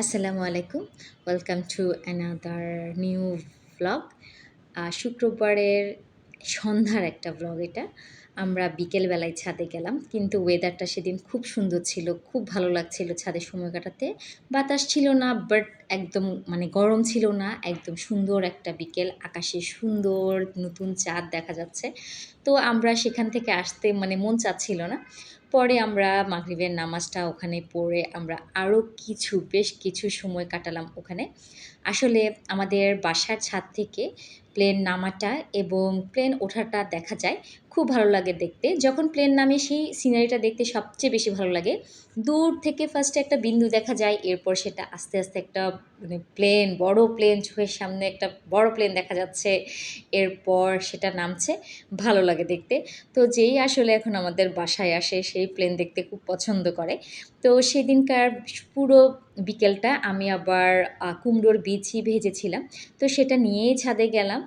আসসালামু আলাইকুম। Welcome to another new vlog শুক্রবারের সন্ধ্যার একটা ব্লগ এটা। আমরা বিকেলবেলায় ছাদে গেলাম, কিন্তু ওয়েদারটা সেদিন খুব সুন্দর ছিল, খুব ভালো লাগছিল ছাদে সময় কাটাতে। বাতাস ছিল না বাট একদম মানে গরম ছিল না, একদম সুন্দর একটা বিকেল, আকাশে সুন্দর নতুন চাঁদ দেখা যাচ্ছে। তো আমরা সেখান থেকে আসতে মানে মন চাচ্ছিল না। পরে আমরা মাগরিবের নামাজটা ওখানে পড়ে আমরা আরও কিছু, বেশ কিছু সময় কাটালাম ওখানে। আসলে আমাদের বাসার ছাদ থেকে প্লেন নামাটা এবং প্লেন ওঠাটা দেখা যায়, খুব ভালো লাগে দেখতে। যখন প্লেন নামে সেই সিনারিটা দেখতে সবচেয়ে বেশি ভালো লাগে। দূর থেকে ফার্স্টে একটা বিন্দু দেখা যায়, এরপর সেটা আস্তে আস্তে একটা মানে প্লেন বড় প্লেন চোখের সামনে একটা বড় প্লেন দেখা যাচ্ছে, এরপর সেটা নামছে। ভালো লাগে দেখতে। তো যেই আসলে এখন আমাদের বাসায় আসে, সেই প্লেন দেখতে খুব পছন্দ করে। তো সেদিনকার পুরো বিকেলটা আমি আবার কুমড়োর বীজই ভেজেছিলাম। তো সেটা নিয়েই ছাদে গেলাম।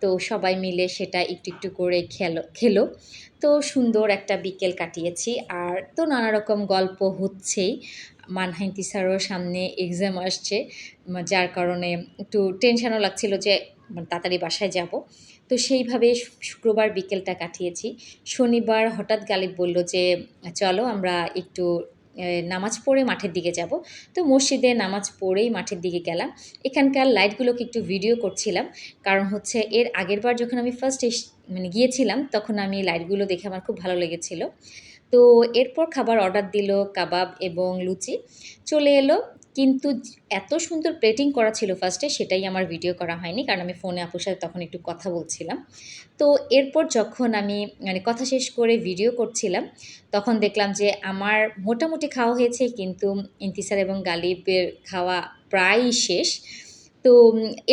তো সবাই মিলে সেটা একটু একটু করে খেলো খেলো। তো সুন্দর একটা বিকেল কাটিয়েছি। আর তো নানা রকম গল্প হচ্ছেই। মানহাইন তিসারও সামনে এক্সাম আসছে। যার কারণে একটু টেনশনও লাগছিল যে মানে তাড়াতাড়ি বাসায় যাব। তো সেইভাবে শুক্রবার বিকেলটা কাটিয়েছি। শনিবার হঠাৎ গালিব বলল যে, চলো আমরা একটু নামাজ পড়ে মাঠের দিকে যাব। তো মসজিদে নামাজ পড়েই মাঠের দিকে গেলাম। এখানকার লাইটগুলোকে একটু ভিডিও করছিলাম। কারণ হচ্ছে এর আগের বার যখন আমি ফার্স্ট মানে গিয়েছিলাম, তখন আমি লাইটগুলো দেখে আমার খুব ভালো লেগেছিলো। তো এরপর খাবার অর্ডার দিল, কাবাব এবং লুচি। চলে এলো কিন্তু এত সুন্দর প্লেটিং করা ছিল ফার্স্টে সেটাই আমার ভিডিও করা হয়নি। কারণ আমি ফোনে আপুর সাথে তখন একটু কথা বলছিলাম। তো এরপর যখন আমি মানে কথা শেষ করে ভিডিও করছিলাম, তখন দেখলাম যে আমার মোটামুটি খাওয়া হয়েছে, কিন্তু ইন্তিসার এবং গালিবের খাওয়া প্রায় শেষ। তো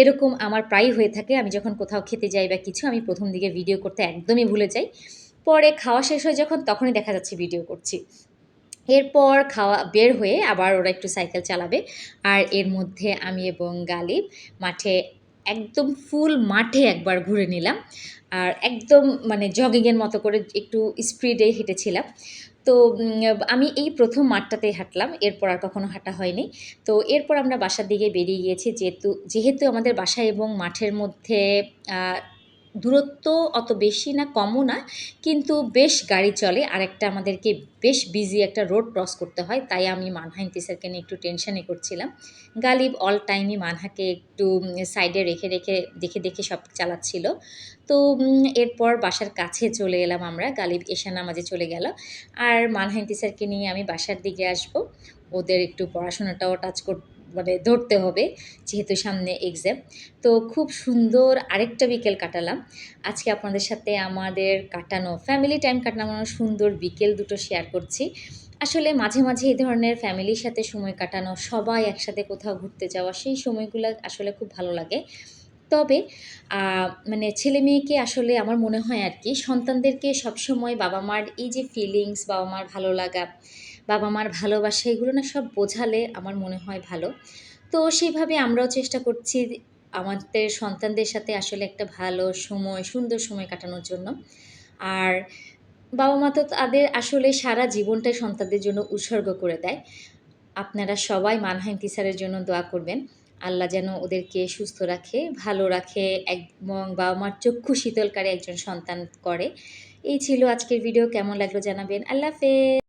এরকম আমার প্রায় হয়ে থাকে। আমি যখন কোথাও খেতে যাই বা কিছু, আমি প্রথম দিকে ভিডিও করতে একদমই ভুলে যাই। পরে খাওয়া শেষ হয়ে যখন, তখনই দেখা যাচ্ছে ভিডিও করছি। এরপর খাওয়া বের হয়ে আবার ওরা একটু সাইকেল চালাবে। আর এর মধ্যে আমি এবং গালিব মাঠে একদম ফুল মাঠে একবার ঘুরে নিলাম। আর একদম মানে জগিংয়ের মতো করে একটু স্পিডে হেঁটেছিলাম। তো আমি এই প্রথম মাঠটাতে হাঁটলাম। এরপর আর কখনো হাঁটা হয়নি। তো, এরপর আমরা বাসার দিকে বেরিয়ে গিয়েছি। যেহেতু যেহেতু আমাদের বাসা এবং মাঠের মধ্যে দূরত্ব অত বেশি না, কমও না, কিন্তু বেশ গাড়ি চলে। আর একটা আমাদেরকে বেশ বিজি একটা রোড ক্রস করতে হয়, তাই আমি মানহাইন টিচারকে নিয়ে একটু টেনশানে করছিলাম। গালিব অল টাইমই মানহাকে একটু সাইডে রেখে রেখে, দেখে দেখে সব চালাচ্ছিল। তো এরপর বাসার কাছে চলে এলাম আমরা, গালিব এশা নামাজে চলে গেল। আর মানহাইন টিচারকে নিয়ে আমি বাসার দিকে আসব। ওদের একটু পড়াশোনাটাও টাচ করতে মানে ধরতে হবে, যেহেতু সামনে এক্সাম তো খুব সুন্দর আরেকটা বিকেল কাটালাম। আজকে আপনাদের সাথে আমাদের কাটানো ফ্যামিলি টাইম কাটানো সুন্দর বিকেল দুটো শেয়ার করছি। আসলে মাঝে মাঝে এই ধরনের ফ্যামিলির সাথে সময় কাটানো, সবাই একসাথে কোথাও ঘুরতে যাওয়া, সেই সময়গুলো আসলে খুব ভালো লাগে। তবে মানে ছেলে মেয়েকে আসলে আমার মনে হয় আর কি, সন্তানদেরকে সবসময় বাবা মার এই যে ফিলিংস বাবা মার ভালো লাগা বাবা মার ভালোবাসা, এগুলো না সব বোঝালে আমার মনে হয় ভালো। তো সেইভাবে আমরাও চেষ্টা করছি আমাদের সন্তানদের সাথে আসলে একটা ভালো সময়, সুন্দর সময় কাটানোর জন্য। আর বাবা মা তো তাদের আসলে সারা জীবনটাই সন্তানদের জন্য উৎসর্গ করে দেয়। আপনারা সবাই মানহাইন তিসারের জন্য দোয়া করবেন। আল্লাহ যেন ওদেরকে সুস্থ রাখে, ভালো রাখে, এবং বাবা মার চক্ষু শীতলকারী একজন সন্তান করে। এই ছিল আজকের ভিডিও। কেমন লাগল জানাবেন? আল্লাহ হাফেজ।